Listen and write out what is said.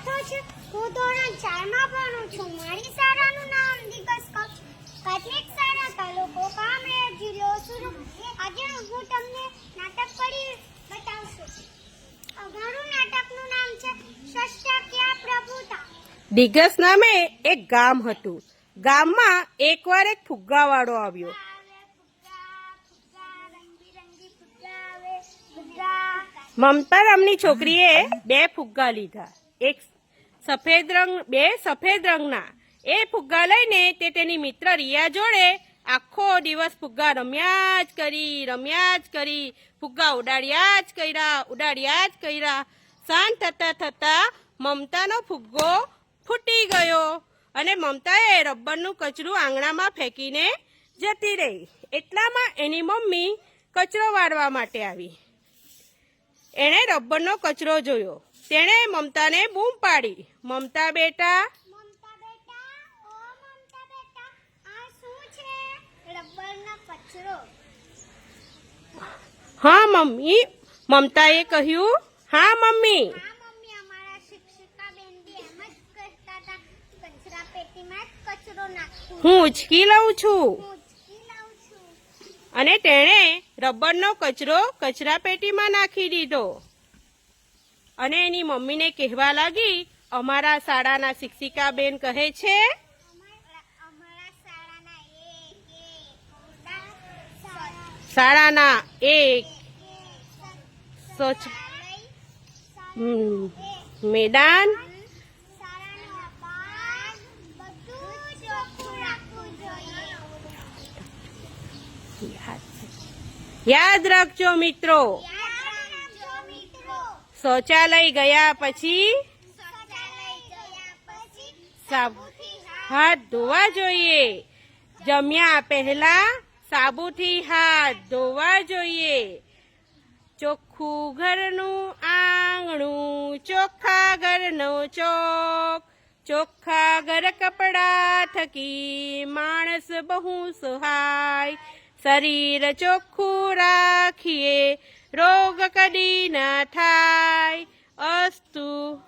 રાઠો છે? હું ધોરણ ચારમાં ભણું છું. મારી શાળાનું નામ દિગસ કાથલિક શાળા તાલુકો કામરેજ જિલ્લો સુરત. આજે હું તમને નાટક પડી બતાવશું. અમારું નાટકનું નામ છે શસ્ત્રક્રિયા પ્રભુતા. દિગ્ગસ નામે એક ગામ હતું. ગામમાં એકવાર એક ફુગ્ગાવાળો આવ્યો. મમતા નામની છોકરીએ બે ફુગ્ગા લીધા. એક સફેદ રંગ, બે સફેદ રંગના. એ ફુગ્ગા લઈને તે તેની મિત્ર રિયા જોડે આખો દિવસ ફુગ્ગા રમ્યા જ કરી, રમ્યા જ કરી. ફુગ્ગા ઉડાડ્યા જ કર્યા, ઉડાડ્યા જ કર્યા. સાંજ થતાં થતાં મમતાનો ફુગ્ગો ફૂટી ગયો અને મમતાએ રબરનું કચરું આંગણામાં ફેંકીને જતી રહી. એટલામાં એની મમ્મી કચરો વાળવા માટે આવી. એણે રબરનો કચરો જોયો. તેણે મમતાને બૂમ પાડી. મમતા બેટા. હા મમ્મી. મમતાએ કહ્યું હા મમ્મી. હા ઉચકી લઉં છું. અને તેણે રબરનો કચરો કચરા પેટીમાં નાખી દીધો. અને એની મમ્મીને કહેવા લાગી, અમારા શાળાના શિક્ષિકા બેન કહે છે, શાળાના એક મેદાન યાદ રાખજો મિત્રો. શૌચાલય ગયા પછી શૌચાલય ગયા પછી સાબ સાબુથી હાથ ધોવા જોઈએ જમ્યા પહેલા સાબુથી હાથ ધોવા જોઈએ ચોખ્ખું ઘરનું આંગણું ચોખ્ખા ઘરનો ચોક ચોખ્ખા ઘર કપડા થકી માણસ બહુ સહાય શરીર ચોખ્ખું રાખીએ રોગ કદી ના થાય. અસ્તુ.